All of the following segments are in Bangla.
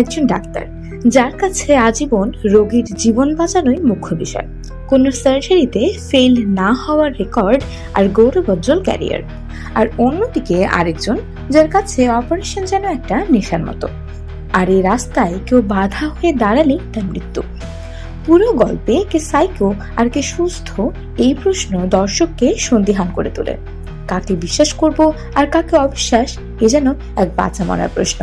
একজন ডাক্তার, যার কাছে আজীবন রোগীর জীবন বাঁচানোই মুখ্য বিষয়। কোনো সার্জারিতে ফেল না হওয়ার রেকর্ড আর গৌরবোজ্জ্বল ক্যারিয়ার আর অন্যদিকে আরেকজন, যার কাছে অপারেশন যেন একটা নেশার মতো। আর এই রাস্তায় কেউ বাধা হয়ে দাঁড়ালেই তার মৃত্যু। পুরো গল্পে কে সাইকো আর কে সুস্থ এই প্রশ্ন দর্শককে সন্দিহান করে তোলে। কাকে বিশ্বাস করব আর কাকে অবিশ্বাস, এ যেন এক বাঁচা মরার প্রশ্ন।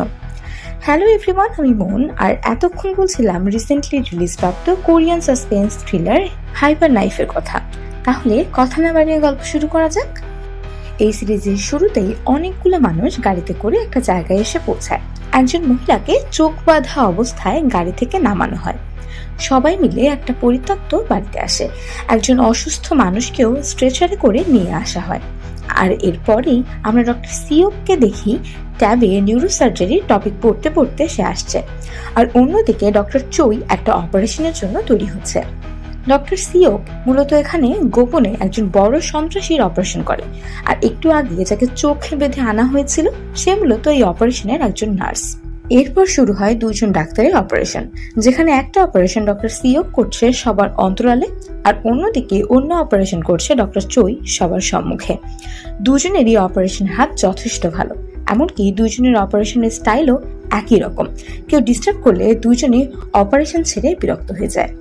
হ্যালো এভরিওয়ান আমি মোহন। আর এতক্ষণ বলছিলাম রিসেন্টলি রিলিজ প্রাপ্ত কোরিয়ান সাসপেন্স থ্রিলার হাইপার নাইফের কথা। তাহলে কথা না বাড়িয়ে গল্প শুরু করা যাক। এই সিরিজের শুরুতেই অনেকগুলো মানুষ গাড়িতে করে একটা জায়গায় এসে পৌঁছায়। একজন মহিলাকে চোখ বাঁধা অবস্থায় গাড়ি থেকে নামানো হয়। সবাই মিলে একটা পরিত্যক্ত বাড়িতে আসে। একজন অসুস্থ মানুষকেও স্ট্রেচারে করে নিয়ে আসা হয়। আর এরপরেই আমরা ডক্টর সিওককে দেখি ট্যাবে নিউরোসার্জারির টপিক পড়তে পড়তে সে আসছে। আর অন্যদিকে ডক্টর চই একটা অপারেশনের জন্য তৈরি হচ্ছে। ডক্টর সিওক মূলত এখানে গোপনে একজন বড় সন্ত্রাসীর অপারেশন করে। আর একটু আগে যাকে চোখে বেঁধে আনা হয়েছিল, সে মূলত এই অপারেশনের একজন নার্স এরপর শুরু হয় দুজন ডাক্তারের অপারেশন, যেখানে একটা অপারেশন ডক্টর সিওক করছে সবার অন্তরালে আর অন্যদিকে অন্য অপারেশন করছে ডক্টর চৈ সবার সম্মুখে। দুজনেরই অপারেশন হাত যথেষ্ট ভালো, এমনকি দুজনের অপারেশনের স্টাইলও একই রকম। কেউ ডিস্টার্ব করলে দুজনে অপারেশন ছেড়ে বিরক্ত হয়ে যায়।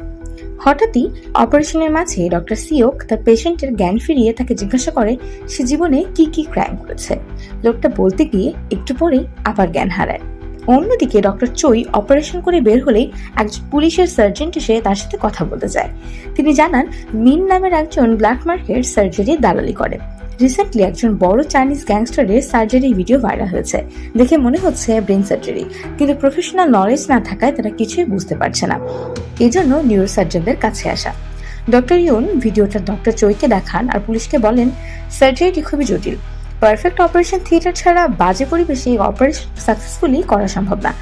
হঠাৎই অপারেশনের মাঝে ডক্টর সিওক তার পেশেন্টের জ্ঞান ফিরিয়ে তাকে জিজ্ঞাসা করে, সে জীবনে কি কি ক্রাইম করেছে? লোকটা বলতে গিয়ে একটু পরেই আবার জ্ঞান হারায়। অন্যদিকে ডক্টর চই অপারেশন করে বের হলেই একজন পুলিশের সার্জেন্ট এসে তার সাথে কথা বলতে যায়। তিনি জানান, মিন নামের একজন ব্ল্যাক মার্কেট সার্জারি দালালি করে। রিসেন্টলি একজন বড় চাইনিজ গ্যাংস্টারের সার্জারি ভিডিও ভাইরাল হয়েছে। দেখে মনে হচ্ছে ব্রেন সার্জারি। কিন্তু প্রফেশনাল নলেজ না থাকায় তারা কিছুই বুঝতে পারছে না। এজন্য নিউরো সার্জনদের কাছে আসা। ডক্টর ইউন ভিডিওটা ডক্টর চৈকে দেখান আর পুলিশকে বলেন, সার্জারিটি খুবই জটিল। পারফেক্ট অপারেশন থিয়েটার ছাড়া বাজে পরিবেশে এই অপারেশন সাকসেসফুলি করা সম্ভব না।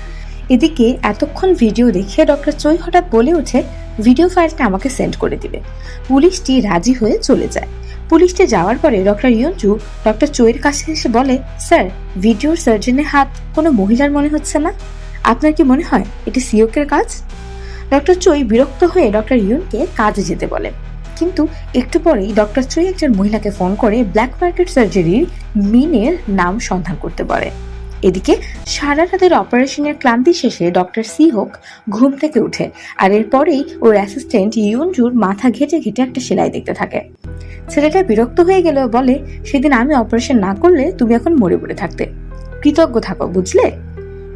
এদিকে এতক্ষণ ভিডিও দেখে ডক্টর চৈ হঠাৎ বলে ওঠে ভিডিও ফাইলটা আমাকে সেন্ড করে দিবে। পুলিশটি রাজি হয়ে চলে যায়। পুলিশটি যাওয়ার পরে ডক্টর ইয়ঞ্জু ডক্টর চৈয়ের কাছে এসে বলে, স্যার ভিডিওর সার্জনের হাত কোনো মহিলার মনে হচ্ছে না? আপনার কি মনে হয়, এটি সিওকের কাজ? ডক্টর চৈ বিরক্ত হয়ে ডক্টর ইউনকে কাজে যেতে বলে। কিন্তু একটু পরেই ডক্টর চৈ একজন মহিলাকে ফোন করে ব্ল্যাক মার্কেট সার্জারির মিনের নাম সন্ধান করতে পারে। এদিকে সারা রাতের অপারেশনের ক্লান্তি শেষে ডক্টর সিহোক ঘুম থেকে উঠে আর এরপরেই ওর অ্যাসিস্ট্যান্ট ইউনজুর মাথা ঘেটে ঘেটে একটা সেলাই দেখতে থাকে। ছেলেটা বিরক্ত হয়ে গেলেও বলে, সেদিন আমি অপারেশন না করলে তুমি এখন মরে পড়ে থাকতে। কৃতজ্ঞ থাকো, বুঝলে?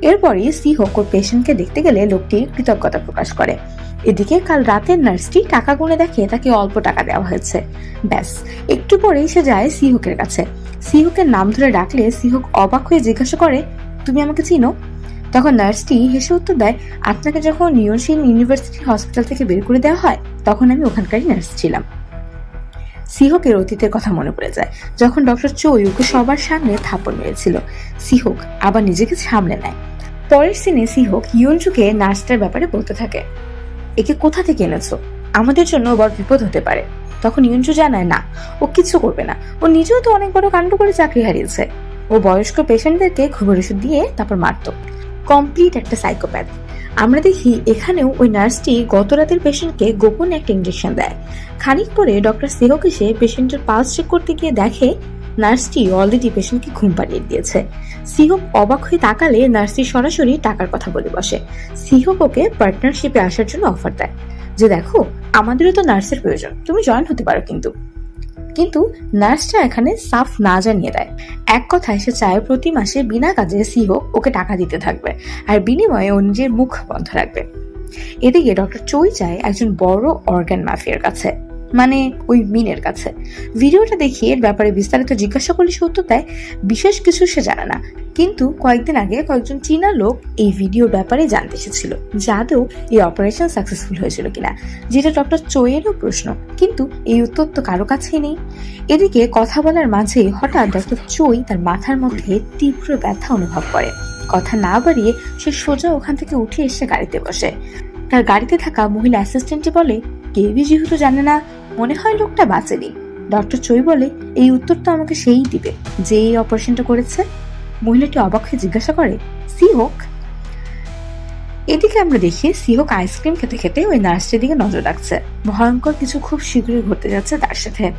এরপরই সিহোক ওর পেশেন্টকে দেখতে গেলে লোকটি কৃতজ্ঞতা প্রকাশ করে। এদিকে কাল রাতের নার্সটি টাকা গুনে দেখে তাকে অল্প টাকা দেওয়া হয়েছে। ব্যাস, একটু পরেই সে যায় সিহোকের কাছে। সিহোকের নাম ধরে ডাকলে সিহোক অবাক হয়ে জিজ্ঞাসা করে, তুমি আমাকে চিনো? তখন নার্সটি হেসে উত্তর দেয়, আপনাকে যখন নিউশিন ইউনিভার্সিটি হসপিটাল থেকে বের করে দেওয়া হয়, তখন আমি ওখানকারই নার্স ছিলাম। সিহকের অতীতের কথা মনে পড়ে যায়। যখন ডক্টর চৈ ওকে সবার সামনে থাপ্পড় মেরেছিল, সিহক আবার নিজেকে সামলে নেয়। পরের সিনে সিহক ইয়ঞ্জুকে নার্সটার ব্যাপারে বলতে থাকে, একে কোথা থেকে এনেছো? আমাদের জন্য বড় বিপদ হতে পারে। তখন ইয়ঞ্জু জানায়, না, ও কিছু করবে না। ও নিজেও তো অনেক বড় কাণ্ড করে চাকরি হারিয়েছে। ও বয়স্ক পেশেন্টদেরকে ঘুমের ওষুধ দিয়ে তারপর মারত। কমপ্লিট একটা সাইকোপ্যাথ আমরা দেখি এখানেও ওই নার্সটি গত রাতের পেশেন্টকে গোপন একটা ইঞ্জেকশন দেয়। খানিক পরে ডক্টর সেহক এসে পেশেন্টের পালস চেক করতে গিয়ে দেখে নার্সটি অলরেডি পেশেন্টকে ঘুম পাড়িয়ে দিয়েছে। সিহক অবাক হয়ে তাকালে নার্সটি সরাসরি টাকার কথা বলে বসে। সিহক ওকে পার্টনারশিপে আসার জন্য অফার দেয়। যে দেখো, আমাদেরও তো নার্সের প্রয়োজন, তুমি জয়েন হতে পারো কিন্তু। কিন্তু নার্সটা এখানে সাফ না জানিয়ে দেয়। এক কথায় সে চায় প্রতি মাসে বিনা কাজে সিহো ওকে টাকা দিতে থাকবে আর বিনিময়ে ও নিজের মুখ বন্ধ রাখবে। এদিকে ডক্টর চৈ চায় একজন বড় অর্গান মাফিয়ার কাছে। মানে ওই মিনের কাছে। ভিডিওটা দেখিয়ে এর ব্যাপারে বিস্তারিত জিজ্ঞাসা করলে সে উত্তর দেয়, বিশেষ কিছু সে জানে না। কিন্তু কয়েকদিন আগে কয়েকজন চীনা লোক এই ভিডিওর ব্যাপারে জানতে এসেছিল যে আদৌ এই অপারেশন সাকসেসফুল হয়েছিল কিনা, যেটা ডক্টর চোয়েরও প্রশ্ন। কিন্তু এই উত্তর তো কারও কাছেই নেই। এদিকে কথা বলার মাঝে হঠাৎ ডক্টর চই তার মাথার মধ্যে তীব্র ব্যথা অনুভব করে। কথা না বাড়িয়ে সে সোজা ওখান থেকে উঠে এসে গাড়িতে বসে। তার গাড়িতে থাকা মহিলা অ্যাসিস্ট্যান্টটি বলে কেউই যেহেতু জানে না মনে হয় লোকটা বাঁচেনি। ডক্টর চই বলে, এই উত্তর তো আমাকে সেই দিবে, যে এই অপারেশনটা করেছে। মহিলাটি অবাক হয়ে জিজ্ঞাসা করে, সি হোক? এদিকে আমরা দেখি সিহক আইসক্রিম খেতে খেতে ওই নার্সটির দিকে নজর রাখছে। ভয়ঙ্কর কিছু খুব শীঘ্রই ঘটতে যাচ্ছে তার সাথে।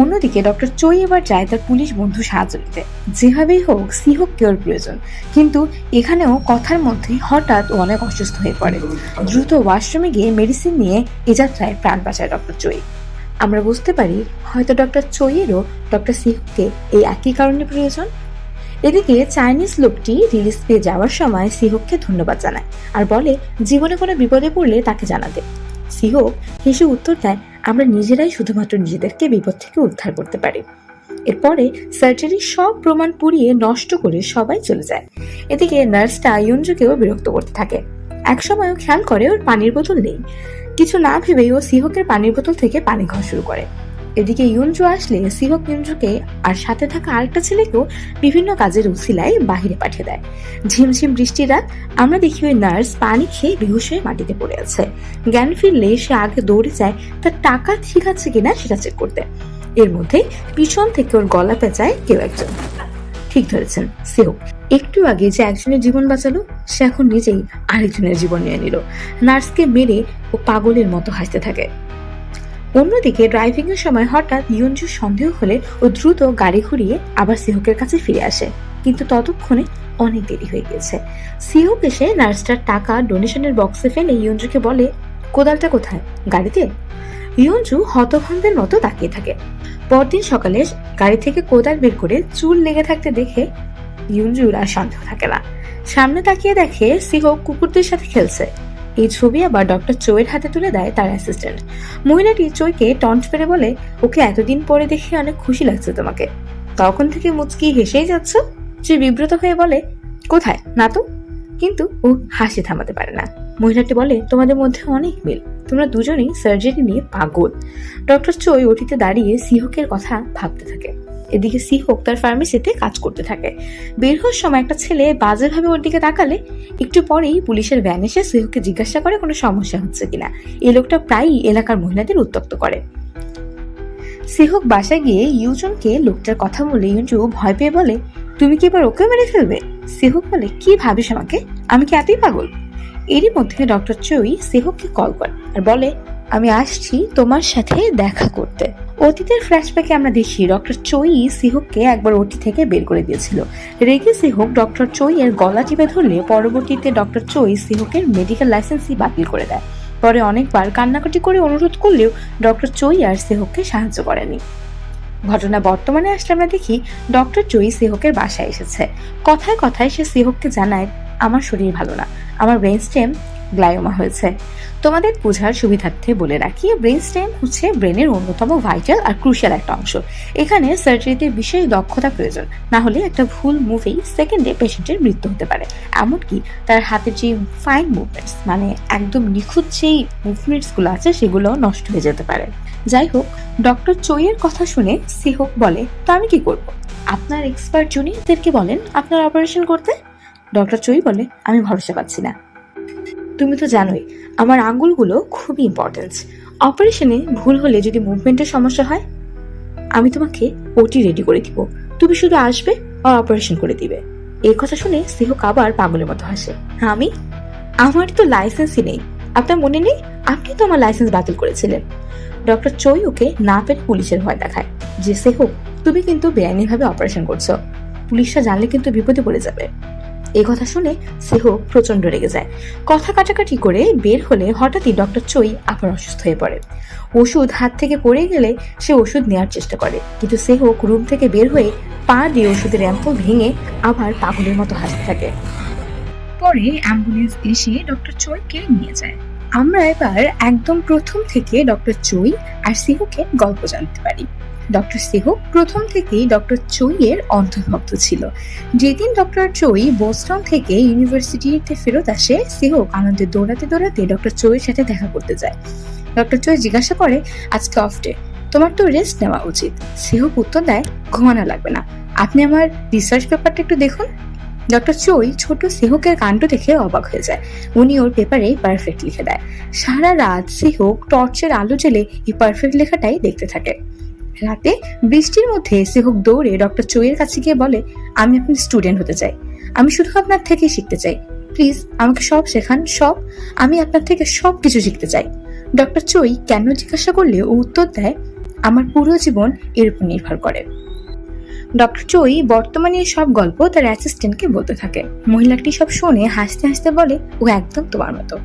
অন্যদিকে ডক্টর চই এবার যায় তার পুলিশ বন্ধু সাহায্য নিতে। যেভাবেই হোক সিহককে ওর প্রয়োজন। কিন্তু এখানেও কথার মধ্যে হঠাৎ ও অনেক অসুস্থ হয়ে পড়ে। দ্রুত ওয়াশরুমে গিয়ে মেডিসিন নিয়ে এ যাত্রায় প্রাণ বাঁচায় ডক্টর চই আমরা বুঝতে পারি, হয়তো ডক্টর চইয়েরও ডক্টর সিহককে এই একই কারণে প্রয়োজন। এদিকে চাইনিজ লোকটি রিলিজ পেয়ে যাওয়ার সময় সিহককে ধন্যবাদ জানায় আর বলে, জীবনে কোনো বিপদে পড়লে তাকে জানাতে। সিহক হেসে উত্তর দেয় আমরা নিজেরাই শুধুমাত্র নিজেদেরকে বিপদ থেকে উদ্ধার করতে পারি। এরপরে সার্জারির সব প্রমাণ পুড়িয়ে নষ্ট করে সবাই চলে যায়। এদিকে নার্সটা ইয়ঞ্জুকেও বিরক্ত করতে থাকে। একসময় খেয়াল করে ওর পানির বোতল নেই। কিছু না ভেবেই ও সিহকের পানির বোতল থেকে পানি খাওয়া শুরু করে। এদিকে ইয়ঞ্জু আসলে সিহক ইয়ঞ্জুকে আর সাথে থাকা আরেকটা ছেলেকেও বিভিন্ন কাজের উসিলায় বাহিরে পাঠিয়ে দেয়। ঝিমঝিম বৃষ্টির রাত, আমরা দেখি ওই নার্স পানি খেয়ে বেহুশ হয়ে মাটিতে পড়ে আছে। জ্ঞান ফিরলে সে আগে দৌড়ে যায়, তার টাকা ঠিক আছে কিনা সেটা চেক করতে। এর মধ্যে পিছন থেকে ওর গলা পেঁচায় কেউ একজন। ঠিক ধরেছেন সেও একটু আগে যে একজনের জীবন বাঁচালো, সে এখন নিজেই আরেকজনের জীবন নিয়ে নিল। নার্সকে মেরে ও পাগলের মতো হাসতে থাকে। অন্যদিকে ড্রাইভিং এর সময় হঠাৎ ইয়ঞ্জুর সন্দেহ হলে ও দ্রুত গাড়ি ঘুরিয়ে আবার সিহকের কাছে ফিরে আসে। কিন্তু ততক্ষণে অনেক দেরি হয়ে গিয়েছে সিহক এসে নার্সটার টাকা ডোনেশনের বক্সে ফেলে ইয়ঞ্জুকে বলে, কোদালটা কোথায়? গাড়িতে? ইয়ঞ্জু হতভম্বের মতো তাকিয়ে থাকে। পরদিন সকালে গাড়ি থেকে কোদাল বের করে চুল লেগে থাকতে দেখে ইয়ঞ্জুর আর সন্দেহ থাকে না। সামনে তাকিয়ে দেখে সিহক কুকুরদের সাথে খেলছে। এই ছবি আবার ডক্টর চোয়ের হাতে তুলে দেয় তার অ্যাসিস্ট্যান্ট মহিলাটি চৈকে টন্ট ফেরে বলে, ওকে এতদিন পরে দেখে অনেক খুশি লাগছে তোমাকে। তখন থেকে মুচকি হেসেই যাচ্ছ? সে বিব্রত হয়ে বলে, কোথায়? না তো? কিন্তু ও হাসি থামাতে পারে না। মহিলাটি বলে, তোমাদের মধ্যে অনেক মিল। তোমরা দুজনেই সার্জারি নিয়ে পাগল। ডক্টর চই ওটিতে দাঁড়িয়ে সিহকের কথা ভাবতে থাকে। এদিকে সিহক তার ফার্মেসিতে কাজ করতে থাকে। বের হওয়ার সময় একটা ছেলে বাজেভাবে ওর দিকে তাকালে একটু পরেই পুলিশের ভ্যান এসে সিহককে জিজ্ঞাসা করে কোনো সমস্যা হচ্ছে কিনা। এই লোকটা প্রায়ই এলাকার মহিলাদের উত্তক্ত করে। সিহক বাসায় গিয়ে ইউজনকে লোকটার কথা বলে ইউজু ভয় পেয়ে বলে, তুমি কি এবার ওকে মেরে ফেলবে? সিহক বলে, কি ভাবিস আমাকে? আমি কি এতই পাগল? এরই মধ্যে ডক্টর চই সিহককে কল করে আর বলে, আমি আসছি তোমার সাথে দেখা করতে। অতীতের ফ্ল্যাশব্যাকে আমরা দেখি ডক্টর চই সিহককে একবার ওটি থেকে বের করে দিয়েছিল। রেগে সিহক ডক্টর চই এর গলা টিপে ধরলে পরবর্তীতে ডক্টর চই সিহকের মেডিকেল লাইসেন্সই বাতিল করে দেয়। পরে অনেকবার কান্নাকাটি করে অনুরোধ করলেও ডক্টর চই আর সেহককে সাহায্য করেনি। ঘটনা বর্তমানে আসলে আমরা দেখি ডক্টর চই সেহকের বাসায় এসেছে। কথায় কথায় সে সিহককে জানায়, আমার শরীর ভালো না। আমার ব্রেন স্টেম গ্লায়োমা হয়েছে। তোমাদের বোঝার সুবিধার্থে বলে রাখি ব্রেন স্টেম হচ্ছে ব্রেনের অন্যতম ভাইটাল আর ক্রুশিয়াল একটা অংশ। এখানে সার্জারিতে বিশেষ দক্ষতা প্রয়োজন, না হলে একটা ভুল মুভেই সেকেন্ডে পেশেন্টের মৃত্যু হতে পারে। এমনকি তার হাতের যে ফাইন মুভমেন্টস মানে একদম নিখুঁত যেই মুভমেন্টসগুলো আছে সেগুলো নষ্ট হয়ে যেতে পারে। যাই হোক, ডক্টর চইয়ের কথা শুনে সিহক বলে, তো আমি কি করব? আপনার এক্সপার্ট জুনিয়রদেরকে বলেন, আপনার অপারেশন করতে? ডক্টর চই বলে, আমি ভরসা পাচ্ছি না। তুমি তো জানোই, আমার আঙ্গুলগুলো খুবই ইম্পর্টেন্ট অপারেশনে ভুল হলে যদি মুভমেন্টের সমস্যা হয়, আমি তোমাকে ওটি রেডি করে দিব। তুমি শুধু আসবে আর অপারেশন করে দিবে। এই কথা শুনে সিহক আবার পাগলের মতো হাসে। আমি? আমার তো লাইসেন্সই নেই। আপনার মনে নেই? আপনি তো আমার লাইসেন্স বাতিল করেছিলেন। ডক্টর চই ওকে না পেরে পুলিশের ভয় দেখায়। যে সেহ তুমি কিন্তু বেআইনিভাবে অপারেশন করছ। পুলিশরা জানলে কিন্তু বিপদে পড়ে যাবে। এই কথা শুনে সেহ প্রচণ্ড রেগে যায়। কথা কাটাকাটি করে বের হলে হঠাৎই ডক্টর চই আবার অসুস্থ হয়ে পড়ে। ওষুধ হাত থেকে পড়ে গেলে সে ওষুধ নেওয়ার চেষ্টা করে, কিন্তু সেহক রুম থেকে বের হয়ে পা দিয়ে ওষুধের অ্যাম্পল ভেঙে আবার পাগলের মতো হাসতে থাকে। পরে অ্যাম্বুলেন্স এসে ডক্টর চইকে নিয়ে যায়। আমরা এবার একদম প্রথম থেকে ডক্টর চই আর সিহুকে গল্প জানতে পারি। ডক্টর সেহক প্রথম থেকেই ডক্টর চইয়ের অন্তর্ভুক্ত ছিল। যেদিন ডক্টর চই বোস্টন থেকে ইউনিভার্সিটিতে ফেরত আসে সেহক আনন্দে দৌড়াতে দৌড়াতে ডক্টর চইয়ের সাথে দেখা করতে যায়। ডক্টর চই জিজ্ঞাসা করে, আজকে অফ ডে তোমার তো রেস্ট নেওয়া উচিত। সেহক উত্তর দেয়, ঘুমানো লাগবে না। আপনি আমার রিসার্চ পেপারটা একটু দেখুন। ডক্টর চই ছোট সেহকের কাণ্ড দেখে অবাক হয়ে যায়। উনি ওর পেপারে পারফেক্ট লিখে দেয়। সারা রাত সেহক টর্চের আলো জেলে এই পারফেক্ট লেখাটাই দেখতে থাকে। রাতে বৃষ্টির মধ্যে সেহক দৌড়ে ডক্টর চইয়ের কাছে গিয়ে বলে, আমি আপনার স্টুডেন্ট হতে চাই। আমি শুধু আপনার থেকেই শিখতে চাই। প্লিজ, আমাকে সব শেখান, সব। আমি আপনার থেকে সব কিছু শিখতে চাই। ডক্টর চই কেন জিজ্ঞাসা করলে ও উত্তর দেয়, আমার পুরো জীবন এর উপর নির্ভর করে। ডক্টর চই বর্তমানে সব গল্প তার অ্যাসিস্ট্যান্টকে বলতে থাকে। মহিলাটি সব শুনে হাসতে হাসতে বলে, ও একদম তোমার মতো।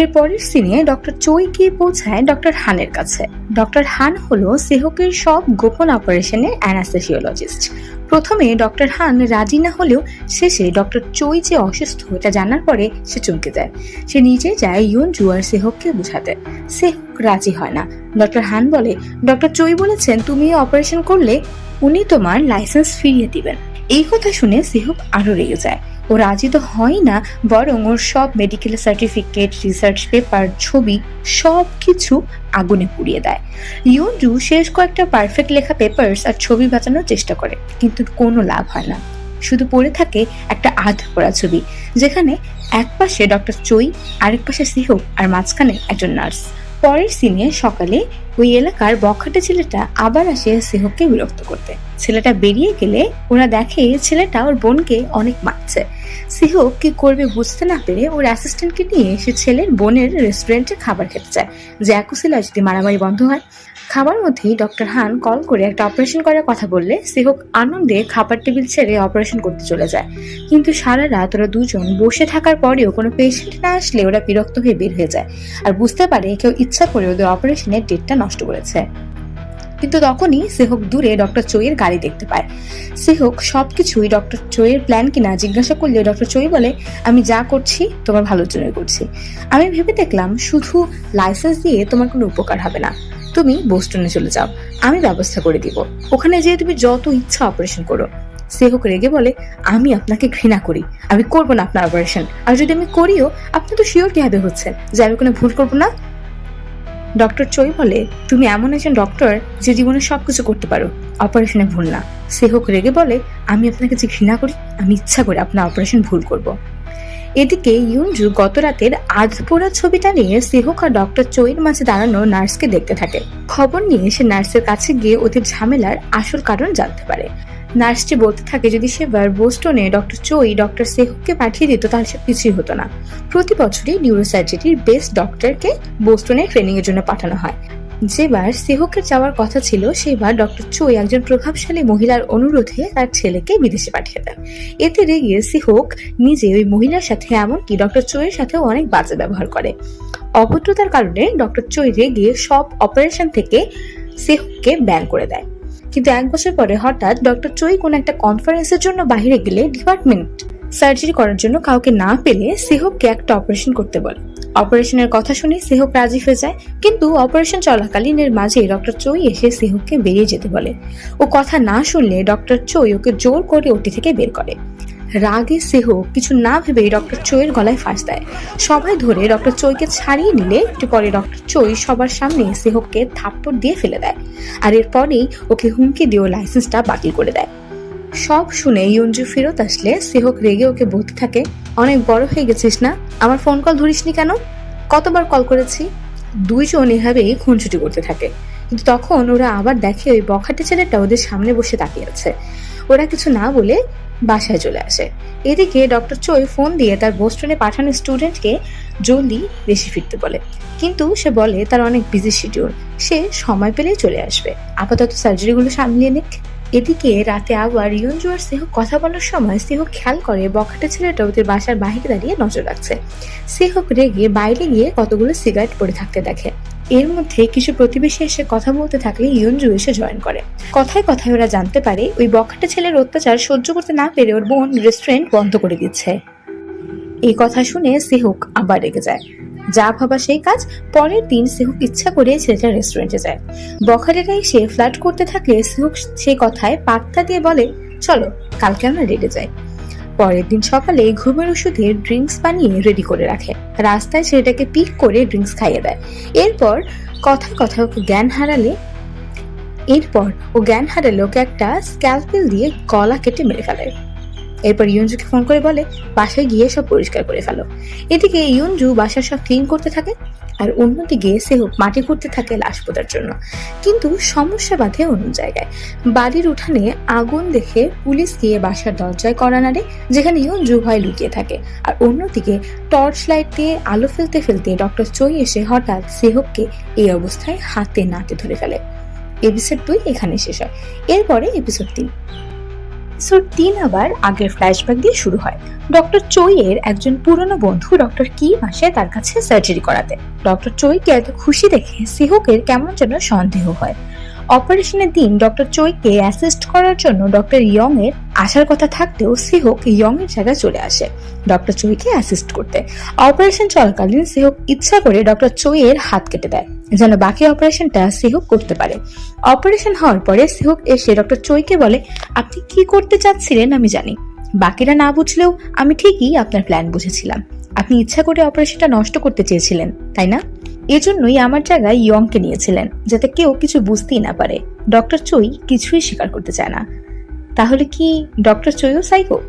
এর পরের সিনে ডক্টর চই গিয়ে পৌঁছায় ডক্টর হানের কাছে। ডক্টর হান হলো সেহকের সব গোপন অপারেশনের অ্যানাস্থেসিওলজিস্ট প্রথমে ডক্টর হান রাজি না হলেও শেষে ডক্টর চই যে অসুস্থ, এটা জানার পরে সে চমকে যায়। সে নিজে যায় ইউন জুয়ার সেহককে বোঝাতে। সেহক রাজি হয় না। ডক্টর হান বলে ডক্টর চই বলেছেন তুমি অপারেশন করলে উনি তোমার লাইসেন্স ফিরিয়ে দিবেন। এই কথা শুনে সেহক আরও রেগে যায়। ও রাজি তো হয় না, বরং ওর সব মেডিকেল সার্টিফিকেট রিসার্চ পেপার ছবি, সব কিছু আগুনে পুড়িয়ে দেয়। ইউনজু শেষ কয়েকটা পারফেক্ট লেখা পেপার্স আর ছবি বাঁচানোর চেষ্টা করে, কিন্তু কোনো লাভ হয় না। শুধু পড়ে থাকে একটা আধ পড়া ছবি, যেখানে এক পাশে ডক্টর চই আরেক পাশে সিহ, আর মাঝখানে একজন নার্স। পরের সিনে সকালে ওই এলাকার বখাটে ছেলেটা আবার আসে সেহককে বিরক্ত করতে। ছেলেটা বেরিয়ে গেলে ওরা দেখে ছেলেটা ওর বোনকে অনেক মারছে। সিহক কি করবে বুঝতে না পেরে ওর অ্যাসিস্ট্যান্টকে নিয়ে সে ছেলের বোনের রেস্টুরেন্টে খাবার খেতে চায় যে একুশিলা যদি মারামারি বন্ধ হয় খাবার মধ্যেই ডক্টর হান কল করে একটা অপারেশন করার কথা বললে সেহক আনন্দে খাবার টেবিল ছেড়ে অপারেশন করতে চলে যায়। কিন্তু সারা রাত ওরা দুজন বসে থাকার পরেও কোনো পেশেন্ট না আসলে ওরা বিরক্ত হয়ে বের হয়ে যায় আর বুঝতে পারে কেউ ইচ্ছা করে ওদের অপারেশনের ডেটটা নষ্ট করেছে। কিন্তু তখনই সেহক দূরে ডক্টর চইয়ের গাড়ি দেখতে পায়। সেহক সবকিছুই ডক্টর চইয়ের প্ল্যান কিনা জিজ্ঞাসা করলে ডক্টর চই বলে, আমি যা করছি, তোমার ভালোর জন্যই করছি। আমি ভেবে দেখলাম শুধু লাইসেন্স দিয়ে তোমার কোনো উপকার হবে না। তুমি বোস্টনে চলে যাও। আমি ব্যবস্থা করে দিব। ওখানে যেয়ে তুমি যত ইচ্ছা অপারেশন করো। সেহক রেগে বলে, আমি আপনাকে ঘৃণা করি। আমি করব না আপনার অপারেশন আর যদি আমি করিও, আপনি তো শিওর কীভাবে হচ্ছে যে আমি কোনো ভুল করব না? ডক্টর চই বলে, তুমি এমন একজন ডক্টর যে জীবনে সবকিছু করতে পারো। অপারেশনে ভুল না। সেহক রেগে বলে, আমি আপনাকে যে ঘৃণা করি, আমি ইচ্ছা করে আপনার অপারেশন ভুল করব। এদিকে ইউনজু গত রাতের আধপোড়া ছবিটা নিয়ে সেহক ডক্টর চইয়ের মাঝে দাঁড়ানো নার্সকে দেখতে থাকে। খবর নিয়ে সে নার্সের কাছে গিয়ে ওদের ঝামেলার আসল কারণ জানতে পারে। নার্সটি বলতে থাকে, যদি সেবার বোস্টনে ডক্টর চই ডক্টর সেহককে পাঠিয়ে দিত, তাহলে সব কিছুই হতো না। প্রতি বছরই নিউরোসার্জারির বেস্ট ডক্টরকে বোস্টনে ট্রেনিং এর জন্য পাঠানো হয়। যেবার সেহকের যাওয়ার কথা ছিল সেবার ডক্টর চুই একজন প্রভাবশালী মহিলার অনুরোধে তার ছেলেকে বিদেশে পাঠিয়ে দেন। এতে রেগে সিহোক নিজে ওই মহিলার সাথে, এমনকি ডক্টর চুইয়ের সাথেও অনেক বাজে ব্যবহার করে। অভদ্রতার কারণে ডক্টর চই রেগে সব অপারেশন থেকে সেহককে ব্যান করে দেয়। কিন্তু এক বছর পরে হঠাৎ ডক্টর চৈ কোনো একটা কনফারেন্সের জন্য বাহিরে গেলে ডিপার্টমেন্ট সার্জারি করার জন্য কাউকে না পেলে সেহককে একটা অপারেশন করতে বলে। অপারেশনের কথা শুনে সেহক রাজি হয়ে যায়, কিন্তু অপারেশন চলাকালীন এর মাঝে ডক্টর চৈ এসে সেহককে বেরিয়ে যেতে বলে। ও কথা না শুনলে ডক্টর চৈ ওকে জোর করে ওটি থেকে বের করে। রাগে সেহ কিছু না ভেবেই ডক্টর চইয়ের গলায় ফাঁস দেয়। সবাই ধরে ডক্টর চইকে ছাড়িয়ে নিলে, একটু পরে ডক্টর চই সবার সামনে সেহককে থাপ্পড় দিয়ে ফেলে দেয় আর এরপরেই ওকে হুমকি দিয়েও লাইসেন্সটা বাতিল করে দেয়। সব শুনে ইয়ঞ্জু ফেরত আসলে সেহক রেগে ওকে বলতে থাকে, অনেক বড় হয়ে গেছিস না? আমার ফোন কল ধরিসনি কেন? কতবার কল করেছি? দুইজন এভাবেই খুনছুটি করতে থাকে। কিন্তু তখন ওরা আবার দেখে ওই বখাটে ছেলেটা ওদের সামনে বসে তাকিয়ে আছে। ওরা কিছু না বলে বাসায় চলে আসে। এদিকে ডক্টর চই ফোন দিয়ে তার বোস্টনে পাঠানো স্টুডেন্টকে জলদি দেশে ফিরতে বলে। কিন্তু সে বলে, তার অনেক বিজি শিডিউল সে সময় পেলেই চলে আসবে। আপাতত সার্জারিগুলো সামলিয়ে নিক। এদিকে রাতে আবার রিয়ঞ্জু আর সেহ কথা বলার সময় সেহ খেয়াল করে বখাটে ছেলেটা ওদের বাসার বাহিরে দাঁড়িয়ে নজর রাখছে। সেহক রেগে বাইরে গিয়ে কতগুলো সিগারেট পড়ে থাকতে দেখে। এর মধ্যে কিছু প্রতিবেশী এসে কথা বলতে থাকলে ইয়ঞ্জু এসে জয়েন করে। কথায় কথায় ওরা জানতে পারে ওই বখাটে ছেলের অত্যাচার সহ্য করতে না পেরে ওর বোন রেস্টুরেন্ট বন্ধ করে দিচ্ছে। এই কথা শুনে সেহুক আবার রেগে যায়। যা ভাবা সেই কাজ, পরের দিন সেহুক ইচ্ছা করে ছেলেটা রেস্টুরেন্টে যায়। বখাটেরা এসে ফ্ল্যাট করতে থাকলে সেহুক সেই কথায় পাত্তা দিয়ে বলে, চলো, কালকে আমরা রেডে যাই। পরের দিন সকালে ঘুমের ওষুধের ড্রিঙ্কস বানিয়ে রেডি করে রাখে। রাস্তায় ছেলেটাকে পিক করে ড্রিঙ্কস খাইয়ে দেয়। এরপর কথায় কথায় ওকে জ্ঞান হারালে, এরপর ও জ্ঞান হারালে ওকে একটা স্ক্যালপেল দিয়ে গলা কেটে মেরে ফেলে। এরপর ইয়ঞ্জুকে ফোন করে বলে, বাসায় গিয়ে সব পরিষ্কার করে ফেলো। এদিকে ইয়ঞ্জু বাসার সব ক্লিন করতে থাকে। আর অন্যদিকে সেহক মাটি করতে থাকে লাশ পোতার জন্য। কিন্তু সমস্যা বাঁধে অন্য জায়গায়। বাড়ির উঠানে আগুন দেখে পুলিশ গিয়ে বাসার দরজায় করা নাড়ে যেখানে ইয়ঞ্জু ভয় লুকিয়ে থাকে। আর অন্যদিকে টর্চ লাইট দিয়ে আলো ফেলতে ফেলতে ডক্টর চই এসে হঠাৎ সেহককে এই অবস্থায় হাতে নাতে ধরে ফেলে। এপিসোড দুই এখানে শেষ হয়। এরপরে এপিসোড তিন। এপিসোড তিন আবার আগের ফ্ল্যাশব্যাক দিয়ে শুরু হয়। ডক্টর চইয়ের একজন পুরনো বন্ধু ডক্টর কি আসে তার কাছে সার্জারি করাতে। ডক্টর চইকে এত খুশি দেখে সিহকের কেমন যেন সন্দেহ হয়। অপারেশনের দিন ডক্টর চইকে অ্যাসিস্ট করার জন্য ডক্টর ইয়ং এর আসার কথা থাকলেও সিহক ইয়ং এর জায়গায় চলে আসে ডক্টর চইকে অ্যাসিস্ট করতে। অপারেশন চলাকালীন সিহক ইচ্ছা করে ডক্টর চইয়ের হাত কেটে দেয়। যেন বাকি অপারেশনটা সিহক করতে পারে। অপারেশন হওয়ার পরে সিহক এসে ডক্টর চৈকে বলে, আপনি কি করতে চাচ্ছিলেন আমি জানি। বাকিরা না বুঝলেও আমি ঠিকই আপনার প্ল্যান বুঝেছিলাম। আপনি ইচ্ছা করে অপারেশনটা নষ্ট করতে চেয়েছিলেন, তাই না? এজন্যই আমার জায়গায় ইয়ংকে নিয়েছিলেন, যাতে কেউ কিছু বুঝতেই না পারে। ডক্টর চৈ কিছুই স্বীকার করতে চায় না। তাহলে কি ডক্টর চইও সাইকো?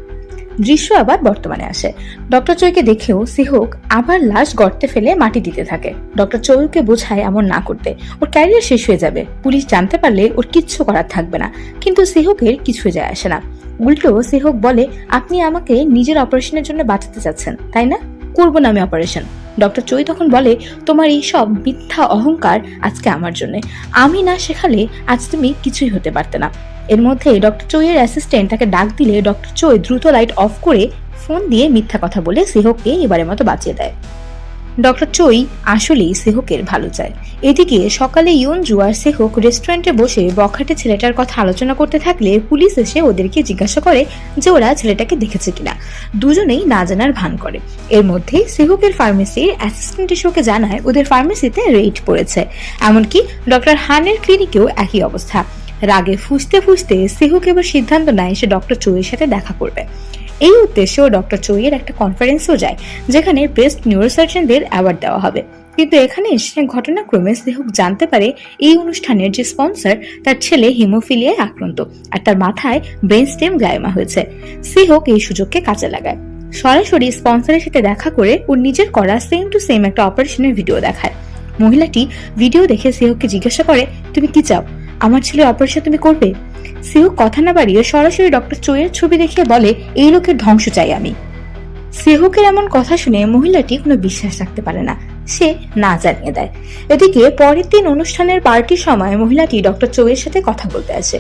দৃশ্য আবার বর্তমানে আসে। ডক্টর চৈকে দেখেও সিহক আবার লাশ গর্তে ফেলে মাটি দিতে থাকে। ডক্টর চৈকে বোঝায় এমন না করতে। ওর ক্যারিয়ার শেষ হয়ে যাবে। পুলিশ জানতে পারলে ওর কিচ্ছু করার থাকবে না। কিন্তু সিহকের কিছু যায় আসে না। উল্টো সিহক বলে, আপনি আমাকে নিজের অপারেশনের জন্য বাঁচাতে চাচ্ছেন, তাই না? করব না আমি অপারেশন ডক্টর চৈ তখন বলে, তোমার এই সব মিথ্যা অহংকার আজকে আমার জন্য। আমি না শেখালে আজ তুমি কিছুই হতে পারতে না। এর মধ্যে ডক্টর চৈয়ের অ্যাসিস্ট্যান্ট তাকে ডাক দিলে ডক্টর চৈ দ্রুত লাইট অফ করে ফোন দিয়ে মিথ্যা কথা বলে সেহককে এবারের মতো বাঁচিয়ে দেয়। ডক্টর চৈ আসলেই সেহকের ভালো চায়। এদিকে সকালে ইয়ঞ্জু আর সেহক রেস্টুরেন্টে বসে বখাটে ছেলেটার কথা আলোচনা করতে থাকলে পুলিশ এসে ওদেরকে জিজ্ঞাসা করে যে ওরা ছেলেটাকে দেখেছে কিনা। দুজনেই না জানার ভান করে। এর মধ্যেই সেহকের ফার্মেসির অ্যাসিস্ট্যান্ট এসে জানায় ওদের ফার্মেসিতে রেড পড়েছে। এমনকি ডক্টর হানের ক্লিনিকেও একই অবস্থা। রাগে ফুসতে ফুসতে সেহুক এবার সিদ্ধান্ত নেয় সে ডক্টর চৌয়ের সাথে দেখা করবে। এই উদ্দেশ্যে ও ডক্টর চৌয়ের একটা কনফারেন্সও যায়, যেখানে বেস্ট নিউরোসার্জনদের অ্যাওয়ার্ড দেওয়া হবে। কিন্তু এখানে এসে ঘটনাক্রমে সেহুক জানতে পারে এই অনুষ্ঠানের যে স্পন্সর তার ছেলে হিমোফিলিয়ায় আক্রান্ত আর তার মাথায় ব্রেন স্টেম গ্লাইমা হয়েছে। সেহুক এই সুযোগকে কাজে লাগায়। সরাসরি স্পন্সরের সাথে দেখা করে ওর নিজের করা সেম টু সেম একটা অপারেশনের ভিডিও দেখায়। মহিলাটি ভিডিও দেখে সেহুককে জিজ্ঞাসা করে, তুমি কি চাও? আমার ছেলে অপারেশন তুমি করবে? সিহু কথা না বাড়িয়ে সরাসরি ডক্টর চোয়ের ছবি দেখিয়ে বলে, এই লোকের ধ্বংস চাই আমি। সেহকের এমন কথা শুনে মহিলাটি কোনো বিশ্বাস রাখতে পারে না। সে না জানিয়ে দেয়। এদিকে পরের দিন অনুষ্ঠানের পার্টির সময় মহিলাটি ডক্টর চৌয়ের সাথে কথা বলতে আসে।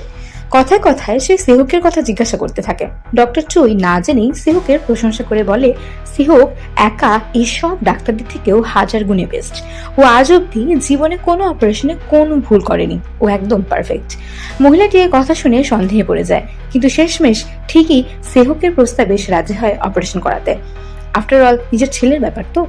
কথায় কথায় সে সেহুকের কথা জিজ্ঞাসা করতে থাকে। ডক্টর চই না জেনেই সেহুকের প্রশংসা করে বলে, সেহুক, একা এই সব ডাক্তারদের থেকেও হাজার গুণে বেস্ট ও আজ অব্দি জীবনে কোনো অপারেশনে কোনো ভুল করেনি। ও একদম পারফেক্ট মহিলাটি এই কথা শুনে সন্দেহে পড়ে যায়। কিন্তু শেষমেশ ঠিকই সেহকের প্রস্তাবে সে রাজি হয় অপারেশন করাতে। আফটার অল নিজের ছেলের ব্যাপার তো।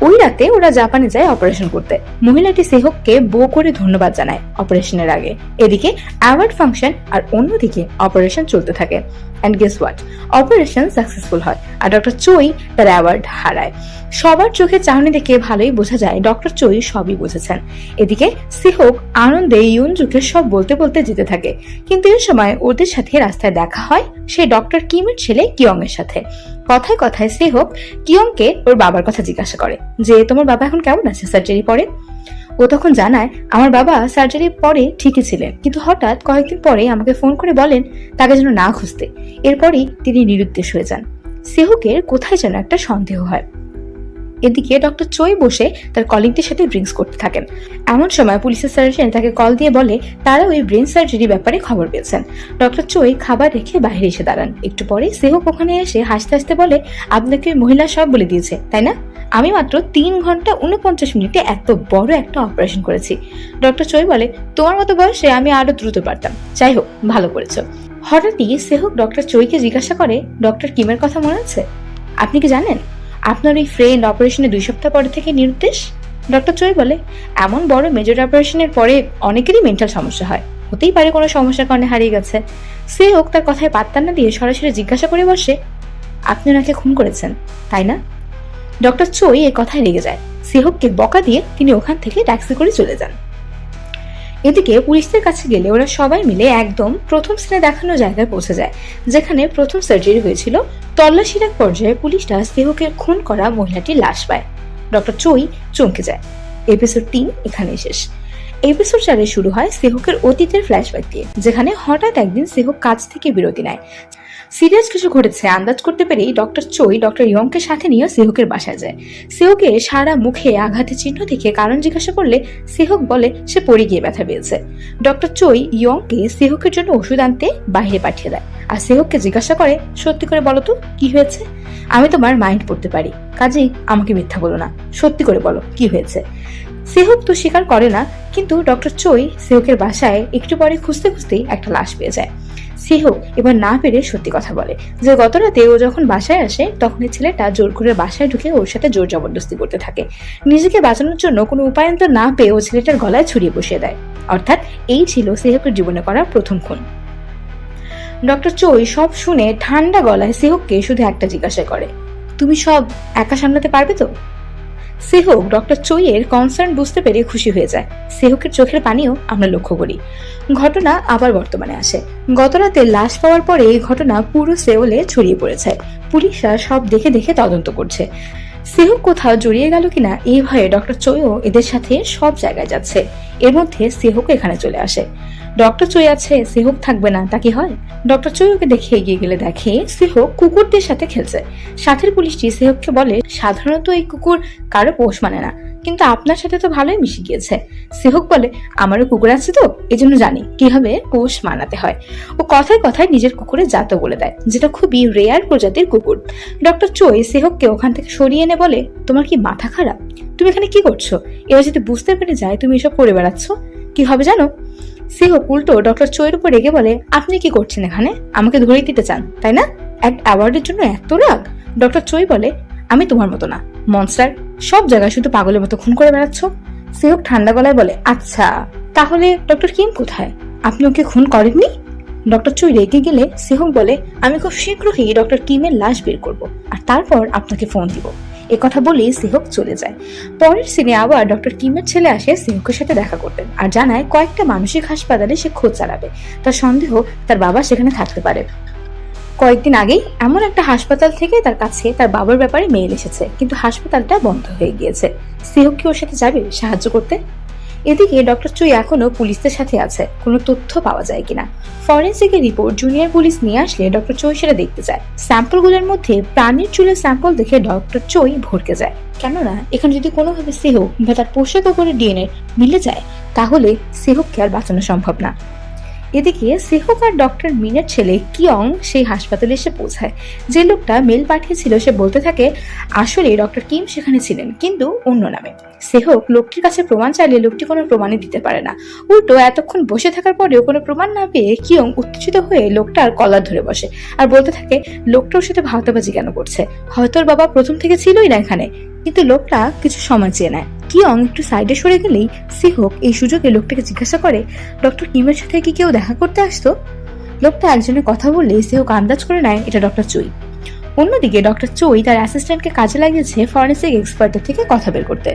ওই রাতে ওরা জাপানে যায় অপারেশন করতে। মহিলাটি সেহককে বো করে ধন্যবাদ জানায় অপারেশনের আগে। এদিকে অ্যাওয়ার্ড ফাংশন আর অন্যদিকে অপারেশন চলতে থাকে। And guess what operation successful হয় আর ডক্টর চই তার অ্যাওয়ার্ড হারায়। সবার চোখে চাহনি দেখে ভালোই বোঝা যায় ডক্টর চই সবই বুঝেছেন। এদিকে সিহক আনন্দে ইউনজুকে সব বলতে বলতে যেতে থাকে। কিন্তু এর সময় ওদের সাথে রাস্তায় দেখা হয় সে ডক্টর কিমের ছেলে কিয়ং এর সাথে। কথায় কথায় সেহক কিয়ংকে ওর বাবার কথা জিজ্ঞাসা করে যে, তোমার বাবা এখন কেমন আছে? সার্জারি পরে? ও তখন জানায়, আমার বাবা সার্জারি পরে ঠিকই ছিলেন, কিন্তু হঠাৎ কয়েকদিন পরে আমাকে ফোন করে বলেন তাকে যেন না খুঁজতে। এরপরই তিনি নিরুদ্দেশ হয়ে যান। সেহকের কোথায় যেন একটা সন্দেহ হয়। এদিকে ডক্টর চই বসে তার কলিগদের সাথে ড্রিঙ্কস করতে থাকেন। এমন সময় পুলিশের সার্জন তাকে কল দিয়ে বলে, তারা ওই ব্রেন সার্জারি ব্যাপারে খবর পেয়েছেন। ডক্টর চই খাবার রেখে বাইরে এসে দাঁড়ান। একটু পরে সেহক ওখানে এসে হাসতে হাসতে বলে, আপনাকে ওই মহিলা সব বলে দিয়েছে, তাই না? আমি মাত্র তিন ঘণ্টা উনপঞ্চাশ মিনিটে এত বড় একটা অপারেশন করেছি। ডক্টর চই বলে, তোমার মতো বয়সে আমি আরও দ্রুত পারতাম। যাই হোক, ভালো করেছ। হঠাৎই সেহক ডক্টর চইকে জিজ্ঞাসা করে, ডক্টর কিমের কথা মনে আছে? আপনি কি জানেন? আপনার ওই ফ্রেন্ড অপারেশনে দুই সপ্তাহ পরে থেকে নিরুদ্দেশ? ডক্টর চই বলে, এমন বড় মেজর অপারেশনের পরে অনেকেরই মেন্টাল সমস্যা হয়। হতেই পারে কোনো সমস্যার কারণে হারিয়ে গেছে। সে হোক তার কথায় পাত্তা না দিয়ে সরাসরি জিজ্ঞাসা করে বসে, আপনি ওনাকে খুন করেছেন, তাই না? ডক্টর চই এ কথায় রেগে যায়। সেহককে বকা দিয়ে তিনি ওখান থেকে ট্যাক্সি করে চলে যান। এদিকে পুলিশদের কাছে গেলে ওরা সবাই মিলে একদম প্রথম শ্রেণি দেখানো জায়গায় পৌঁছে যায়, যেখানে প্রথম সার্জারি হয়েছিল তল্লাশির এক পর্যায়ে পুলিশরা স্নেহকে খুন করা মহিলাটি লাশ পায়। ডক্টর চই চমকে যায়। এপিসোড তিন এখানে শেষ। এপিসোড চারে শুরু হয় সেহকের অতীতের ফ্ল্যাশব্যাক দিয়ে, যেখানে হঠাৎ একদিন সেহক কাজ থেকে বিরতি নেয়। সিরিয়াস কিছু ঘটেছে, আন্দাজ করতে পেরেই ডক্টর চই ডক্টর ইয়ংকে সাথে নিয়ে সেহকের বাসায় যায়। সেহকে সারা মুখে আঘাতের চিহ্ন দেখে কারণ জিজ্ঞাসা করলে সেহক বলে সে পড়ে গিয়ে ব্যথা পেয়েছে। ডক্টর চই ইয়ংকে সেহকের জন্য ওষুধ আনতে বাইরে পাঠিয়ে দেয় আর সেহককে জিজ্ঞাসা করে, সত্যি করে বলো তো, কি হয়েছে? আমি তোমার মাইন্ড পড়তে পারি। কাজেই আমাকে মিথ্যা বলো না। সত্যি করে বলো, কি হয়েছে? সেহক তো স্বীকার করে না, কিন্তু ডক্টর চই সেহকের বাসায় একটু পরে খুঁজতে খুঁজতেই একটা লাশ পেয়ে যায়। সেহক এবার না পেরে সত্যি কথা বলে। যে গত রাতে ও যখন বাসায় আসে, তখন এই ছেলেটা জোর করে বাসায় ঢুকে ওর সাথে জোর জবরদস্তি করতে থাকে। নিজেকে বাঁচানোর জন্য কোনো উপায়ন্তর না পেয়ে ও ছেলেটার গলায় ছড়িয়ে বসিয়ে দেয়। অর্থাৎ এই ছিল সেহকের জীবনে করা প্রথম খুন। ডক্টর চৈ সব শুনে ঠান্ডা গলায় সেহককে শুধু একটা জিজ্ঞাসা করে, তুমি সব একা সামলাতে পারবে তো? সেহক ডক্টর চইয়ের কনসার্ন বুঝতে পেরে খুশি হয়ে যায়। সেহকের চোখের পানিও আমরা লক্ষ্য করি। ঘটনা আবার বর্তমানে আসে। গতরাতে লাশ পাওয়ার পরে এই ঘটনা পুরো সেওলে ছড়িয়ে পড়েছে। পুলিশরা সব দেখে দেখে তদন্ত করছে। সেহক কোথাও জড়িয়ে গেল কিনা এই ভয়ে ডক্টর চইও এদের সাথে সব জায়গায় যাচ্ছে। এর মধ্যে সেহক এখানে চলে আসে। ডক্টর চই আছে, সেহক থাকবে না, তা কি হয়? ডক্টর চই ওকে দেখে এগিয়ে গেলে দেখে সেহক কুকুরদের সাথে খেলছে। সাথের পুলিশটি সেহককে বলে, সাধারণত এই কুকুর কারও পোষ মানে না, কিন্তু আপনার সাথে তো ভালোই মিশে গিয়েছে। সেহক বলে, আমারও কুকুর আছে তো, এজন্য জানি কীভাবে পোষ মানাতে হয়। ও কথায় কথায় নিজের কুকুরে জাতও বলে দেয়, যেটা খুবই রেয়ার প্রজাতির কুকুর। ডক্টর চই সেহককে ওখান থেকে সরিয়ে এনে বলে, তোমার কি মাথা খারাপ? তুমি এখানে কি করছ? এবার যদি বুঝতে পেরে যায়, তুমি এসব করে বেড়াচ্ছ? কি হবে জানো? সেহক উল্টো ডক্টর চইয়ের উপর রেগে বলে, আপনি কি করছেন এখানে? আমাকে ধরে দিতে চান, তাই না? এক অ্যাওয়ার্ডের জন্য এত রাগ। ডক্টর চই বলে, আমি তোমার মতো না। মনস্টার, সব জায়গায় শুধু পাগলের মতো খুন করে বেড়াচ্ছ? সেহক ঠান্ডা গলায় বলে আচ্ছা তাহলে ডক্টর কিম কোথায়? আপনি ওকে খুন করেননি? ডক্টর চুই রেগে গেলে সেহক বলে, আমি খুব শীঘ্রই ডক্টর কিমের লাশ বের করব, আর তারপর আপনাকে ফোন দিব। কথা বলেই সিহক চলে যায়। পরের সিনে আবার ডক্টর কিমের ছেলে আসে সিহকের সাথে দেখা করতেন আর জানায় কয়েকটা মানসিক হাসপাতালে সে খোঁজ চালাবে। তার সন্দেহ তার বাবা সেখানে থাকতে পারে। কয়েকদিন আগেই এমন একটা হাসপাতাল থেকে তার কাছে তার বাবার ব্যাপারে মেয়ে এসেছে। কিন্তু হাসপাতালটা বন্ধ হয়ে গিয়েছে। সিহক কি ওর সাথে যাবে? সাহায্য করতে? এদিকে ডক্টর চুই এখনও পুলিশদের সাথে আছে। কোনো তথ্য পাওয়া যায় কিনা? ফরেন্সিকের রিপোর্ট জুনিয়র পুলিশ নিয়ে আসলে ডক্টর চই সেটা দেখতে যায় স্যাম্পলগুলোর মধ্যে প্রাণীর চুলের স্যাম্পল দেখে ডক্টর চই ভরকে যায়। কেননা, এখানে যদি কোনোভাবে সেহ বা তার পোশাক ওপরে ডিএনএ মিলে যায়, তাহলে সেহককে আর বাঁচানো সম্ভব না। এদিকে সেহক আর ডক্টর মিনের ছেলে কিয়ং সেই হাসপাতালে এসে পৌঁছায়। যে লোকটা মেল পাঠিয়েছিল, সে বলতে থাকে, আসলে ডক্টর কিম সেখানে ছিলেন, কিন্তু অন্য নামে। সেহক লোকটির কাছে প্রমাণ চাইলে লোকটি কোনো প্রমাণই দিতে পারে না। উল্টো এতক্ষণ বসে থাকার পরেও কোনো প্রমাণ না পেয়ে কিয়ং উত্তেজিত হয়ে লোকটার কলার ধরে বসে। আর বলতে থাকে, লোকটা ওর সাথে ভাওতাবাজি কেন করছে? হয়তো ওর বাবা প্রথম থেকে ছিলই না এখানে। কিন্তু লোকটা কিছু সময় চেয়ে নেয়। কিয়ং একটু সাইডে সরে গেলেই সিহক এই সুযোগে লোকটাকে জিজ্ঞাসা করে, ডক্টর কিমের সাথে কি কেউ দেখা করতে আসতো? লোকটা একজনের কথা বললে সিহক আন্দাজ করে নেয়, এটা ডক্টর চুই। অন্যদিকে ডক্টর চই তার অ্যাসিস্ট্যান্টকে কাজে লাগিয়েছে ফরেন্সিক এক্সপার্টের থেকে কথা বের করতে।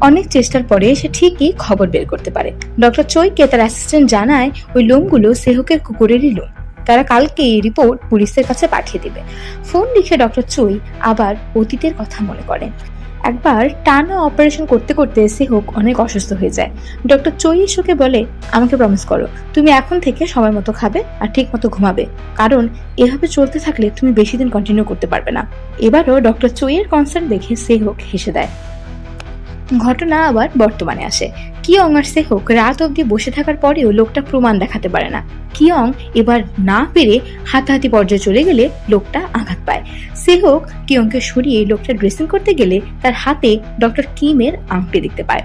অনেক চেষ্টার পরে সে ঠিকই খবর বের করতে পারে। ডক্টর চৈকে তার অ্যাসিস্ট্যান্ট জানায়, ওই লোমগুলো সেহকের কুকুরেরই লোম। তারা কালকে এই রিপোর্ট পুলিশের কাছে পাঠিয়ে দিবে। ফোন লিখে ডক্টর চই আবার অতীতের কথা মনে করেন একবার টানা অপারেশন করতে করতে সেহক অনেক অসুস্থ হয়ে যায়। ডক্টর চই এসোকে বলে, আমাকে প্রমিস করো, তুমি এখন থেকে সময় মতো খাবে আর ঠিক মতো ঘুমাবে। কারণ এভাবে চলতে থাকলে তুমি বেশি দিন কন্টিনিউ করতে পারবে না। এবারও ডক্টর চইয়ের কনসার্ন দেখে সেহক হেসে দেয়। ঘটনা আবার বর্তমানে আসে। কিয়ং আর সেহক রাত অবধি বসে থাকার পরেও লোকটা প্রমাণ দেখাতে পারে না। কিয়ং এবার না পেরে হাতাহাতি পর্যায়ে চলে গেলে লোকটা আঘাত পায়। সেহক কিয়ংকে সরিয়ে লোকটা ড্রেসিং করতে গেলে তার হাতে ডক্টর কিমের আংটি দেখতে পায়।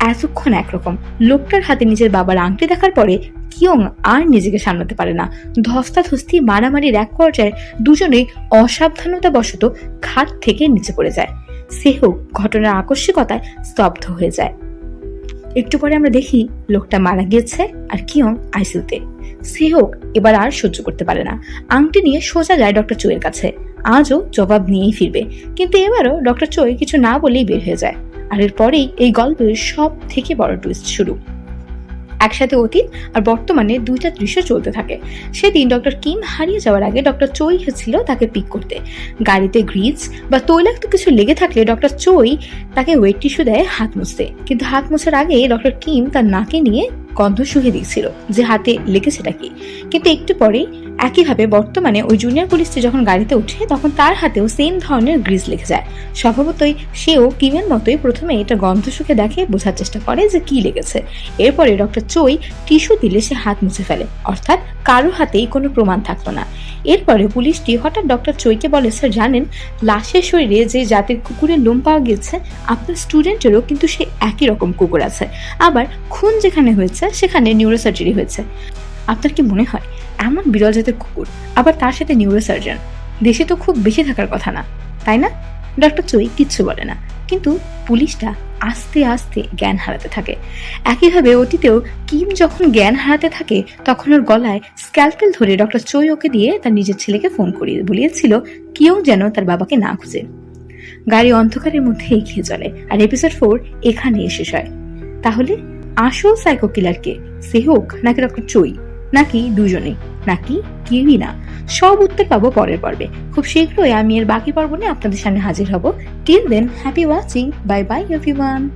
এতক্ষণ একরকম। লোকটার হাতে নিজের বাবার আংটি দেখার পরে কিয়ং আর নিজেকে সামলাতে পারে না। ধস্তাধস্তি, মারামারির এক পর্যায়ে দুজনেই অসাবধানতা বশত খাট থেকে নিচে পড়ে যায়। সেহক ঘটনার আকস্মিকতায় স্তব্ধ হয়ে যায়। একটু পরে আমরা দেখি লোকটা মারা গিয়েছে আর কিয়ং আইসিউতে সেহক এবার আর সহ্য করতে পারে না। আংটি নিয়ে সোজা যায় ডক্টর চোয়ের কাছে। আজও জবাব নিয়েই ফিরবে। কিন্তু এবারও ডক্টর চোয় কিছু না বলেই বের হয়ে যায়। আর এরপরেই এই গল্পের সব থেকে বড় টুইস্ট শুরু। একসাথে অতীত আর বর্তমানে দুইটা দৃশ্য চলতে থাকে। সেদিন ডক্টর কিম হারিয়ে যাওয়ার আগে ডক্টর চই এসেছিল তাকে পিক করতে। গাড়িতে গ্রিজ বা তৈলাক্ত কিছু লেগে থাকলে ডক্টর চৈ তাকে ওয়েট টিস্যু দেয় হাত মুছতে। কিন্তু হাত মোছার আগে ডক্টর কিম তার নাকে নিয়ে গন্ধ শুকে দিয়েছিল যে হাতে লেগেছেটা কি। কিন্তু একটু পরেই একইভাবে বর্তমানে ওই জুনিয়র পুলিশটি যখন গাড়িতে ওঠে তখন তার হাতেও সেম ধরনের গ্রিজ লেগে যায়। স্বভাবতই সেও কিমের মতোই প্রথমে এটা গন্ধ শুকে দেখে বোঝার চেষ্টা করে যে কি লেগেছে। এরপরে ডক্টর চই টিস্যু দিলে সে হাত মুছে ফেলে। অর্থাৎ কারও হাতেই কোনো প্রমাণ থাকতো না। এরপরে পুলিশটি হঠাৎ ডক্টর চৈকে বলে স্যার জানেন, লাশের শরীরে যে জাতের কুকুরের লোম পাওয়া গেছে আপনার স্টুডেন্টেরও কিন্তু সে একই রকম কুকুর আছে। আবার খুন যেখানে হয়েছে, সেখানে নিউরোসার্জারি হয়েছে। আপনার কি মনে হয়? এমন বিরল জাতের কুকুর, আবার তার সাথে নিউরোসার্জন দেশে তো খুব বেশি থাকার কথা না, তাই না? ডক্টর চই কিচ্ছু বলে না। কিন্তু পুলিশটা আস্তে আস্তে জ্ঞান হারাতে থাকে। একইভাবে অতীতেও কিম যখন জ্ঞান হারাতে থাকে, তখন ওর গলায় স্ক্যালপেল ধরে ডক্টর চই ওকে দিয়ে তার নিজের ছেলেকে ফোন করিয়ে বলিয়েছিল কেউ যেন তার বাবাকে না খুঁজে। গাড়ি অন্ধকারের মধ্যে এগিয়ে চলে আর এপিসোড ফোর এখানে শেষ হয়। তাহলে আসল সাইকো কিলারকে সে হোক নাকি ডক্টর চই? নাকি দুজনেই? নাকি কেউই না? সব উত্তর পাবো পরের পর্বে। খুব শীঘ্রই আমি এর বাকি পর্ব নিয়ে আপনাদের সামনে হাজির হব। Till then happy watching bye bye everyone